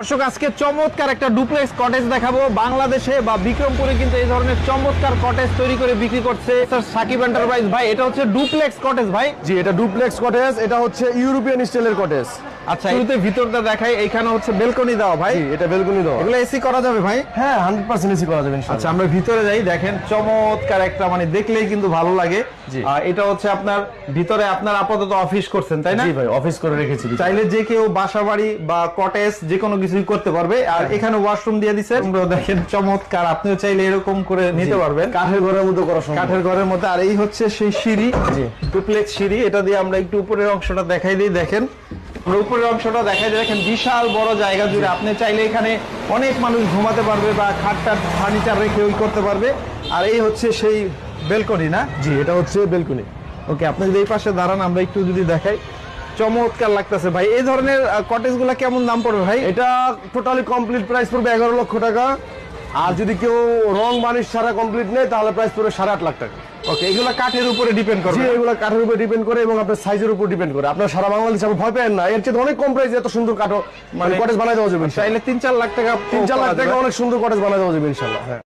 দর্শক আজকে চমৎকার একটা ডুপ্লেক্স কটেজ দেখাবো। বাংলাদেশে বা বিক্রমপুরে কিন্তু এই ধরনের চমৎকার কটেজ তৈরি করে বিক্রি করছে স্যার সাকিব এন্টারপ্রাইজ ভাই এটা হচ্ছে ডুপ্লেক্স কটেজ ভাই? জি এটা ডুপ্লেক্স কটেজ এটা হচ্ছে ইউরোপিয়ান স্টাইলের কটেজ আচ্ছা শুরুতে ভিতরটা দেখাই এইখানে হচ্ছে বেলকনি ভাই। এটা বেলকনি এগুলো এসি করা যাবে ভাই? হ্যাঁ হান্ড্রেড পার্সেন্ট এসি করা যাবে আচ্ছা আমরা ভিতরে যাই দেখেন চমৎকার একটা মানে দেখলেই কিন্তু ভালো লাগে। এটা হচ্ছে আপনার ভিতরে আপনার আপাতত অফিস করছেন তাই না? জি ভাই অফিস করে রেখেছি চাইলে যে কেউ বাসা বাড়ি বা কটেজ যে কোনো কিছুই করতে পারবে। আর এখানে ওয়াশরুম দিয়ে দিছে। তোমরাও দেখেন চমৎকার। আপনিও চাইলে এরকম করে নিতে পারবেন। কাঠের ঘরের মধ্যে করা সম্ভব। কাঠের ঘরের মধ্যে আর এই হচ্ছে সেই সিঁড়ি জি। ডুপ্লেক্স সিঁড়ি। এটা দিয়ে আমরা একটু উপরের অংশটা দেখাই দিই দেখেন। উপরের অংশটা দেখাই দিই। দেখেন বিশাল বড় জায়গা জুড়ে আপনি চাইলে এখানে অনেক মানুষ ঘুমাতে পারবে বা খাটটার ফার্নিচার রেখে ওই করতে পারবে। আর এই হচ্ছে সেই বেলকনি না? জি এটা হচ্ছে বেলকনি ওকে আপনি যদি এই পাশে দাঁড়ান আমরা একটু যদি দেখাই। চমৎকার লাগতেছে ভাই। এই ধরনের কটেজগুলা কেমন দাম পড়বে ভাই? এটা টোটালি কমপ্লিট প্রাইস পড়বে এগারো লক্ষ টাকা। আর যদি কেউ রং বানিশ ছাড়া কমপ্লিট নেয় তাহলে প্রাইস পড়বে সাড়ে আট লাখ টাকা। ওকে এগুলা কাঠের উপরে ডিপেন্ড এগুলো কাঠের উপর ডিপেন্ড করে এবং আপনার সাইজের উপর ডিপেন্ড করে। আপনার সারা বাংলাদেশ আপনি ভয় পেন না। এর চেয়ে অনেক কম প্রাইসে এত সুন্দর কাঠো মানে কটেজ বানাই দেওয়া যাবে। চাইলে তিন চার লাখ টাকা তিন চার লাখ টাকা অনেক সুন্দর কটেজ বানাই দেওয়া যাবে ইনশাল্লাহ হ্যাঁ।